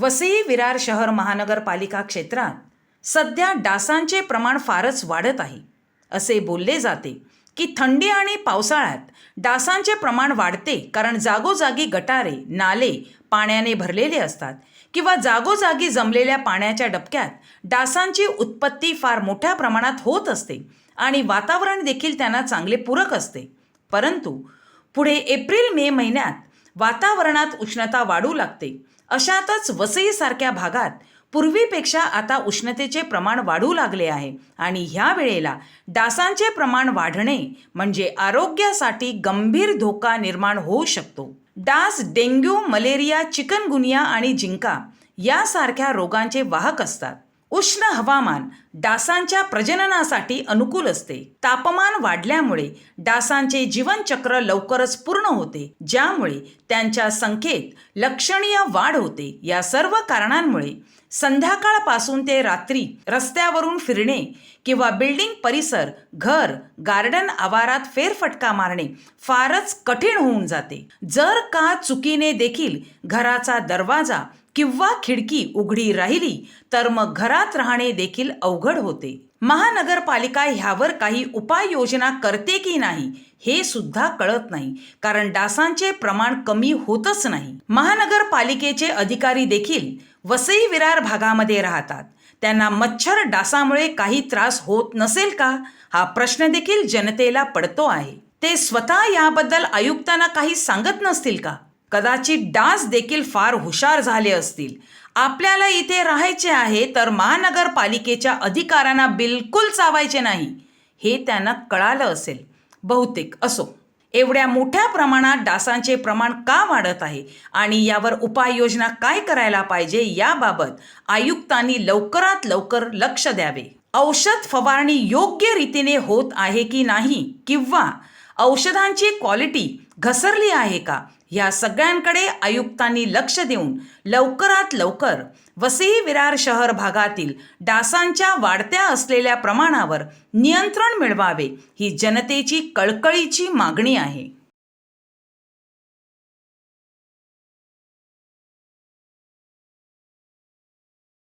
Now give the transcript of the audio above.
वसई विरार शहर महानगरपालिका क्षेत्रात सध्या डासांचे प्रमाण फारच वाढत आहे. असे बोलले जाते की थंडी आणि पावसाळ्यात डासांचे प्रमाण वाढते कारण जागोजागी गटारे नाले पाण्याने भरलेले असतात किंवा जागोजागी जमलेल्या पाण्याच्या डबक्यात डासांची उत्पत्ती फार मोठ्या प्रमाणात होत असते आणि वातावरण देखील त्यांना चांगले पूरक असते. परंतु पुढे एप्रिल मे महिन्यात वातावरणात उष्णता वाढू लागते. अशातच वसईसारख्या भागात पूर्वीपेक्षा आता उष्णतेचे प्रमाण वाढू लागले आहे आणि ह्या वेळेला डासांचे प्रमाण वाढणे म्हणजे आरोग्यासाठी गंभीर धोका निर्माण होऊ शकतो. डास डेंग्यू मलेरिया चिकनगुनिया आणि जिंका यासारख्या रोगांचे वाहक असतात. उष्ण हवामान डासांच्या प्रजननासाठी अनुकूल असते. तापमान वाढल्यामुळे डासांचे जीवनचक्र लवकरच पूर्ण होते ज्यामुळे त्यांच्या संख्येत लक्षणीय वाढ होते. या सर्व कारणांमुळे संध्याकाळपासून ते रात्री रस्त्यावरून फिरणे किंवा बिल्डिंग परिसर घर गार्डन आवारात फेरफटका मारणे फारच कठीण होऊन जाते. जर का चुकीने देखील घराचा दरवाजा किंवा खिडकी उघडी राहिली तर मग घरात राहणे देखील अवघड होते. महानगरपालिका ह्यावर काही उपाययोजना करते की नाही हे सुद्धा कळत नाही. कारण डासांचे प्रमाण कमी होतच नाही. महानगरपालिकेचे अधिकारी देखील वसई विरार भागामध्ये राहतात. त्यांना मच्छर डासामुळे काही त्रास होत नसेल का? हा प्रश्न देखील जनतेला पडतो आहे. ते स्वतः याबद्दल आयुक्तांना काही सांगत नसतील का? कदाचित डास देखील फार हुशार झाले असतील. आपल्याला इथे राहायचे आहे तर महानगरपालिकेच्या अधिकाऱ्यांना बिलकुल चावायचे नाही. हे त्यांना कळालं असेल. बहुतेक असो. एवढ्या मोठ्या प्रमाणात डासांचे प्रमाण का वाढत आहे आणि यावर उपाययोजना काय करायला पाहिजे याबाबत आयुक्तांनी लवकरात लवकर लक्ष द्यावे. औषध फवारणी योग्य रीतीने होत आहे की नाही किंवा औषधांची क्वालिटी घसरली आहे का? या सगळ्यांकडे आयुक्तांनी लक्ष देऊन लवकरात लवकर वसई विरार शहर भागातील डासांच्या वाढत्या असलेल्या प्रमाणावर नियंत्रण मिळवावे ही जनतेची कळकळीची मागणी आहे.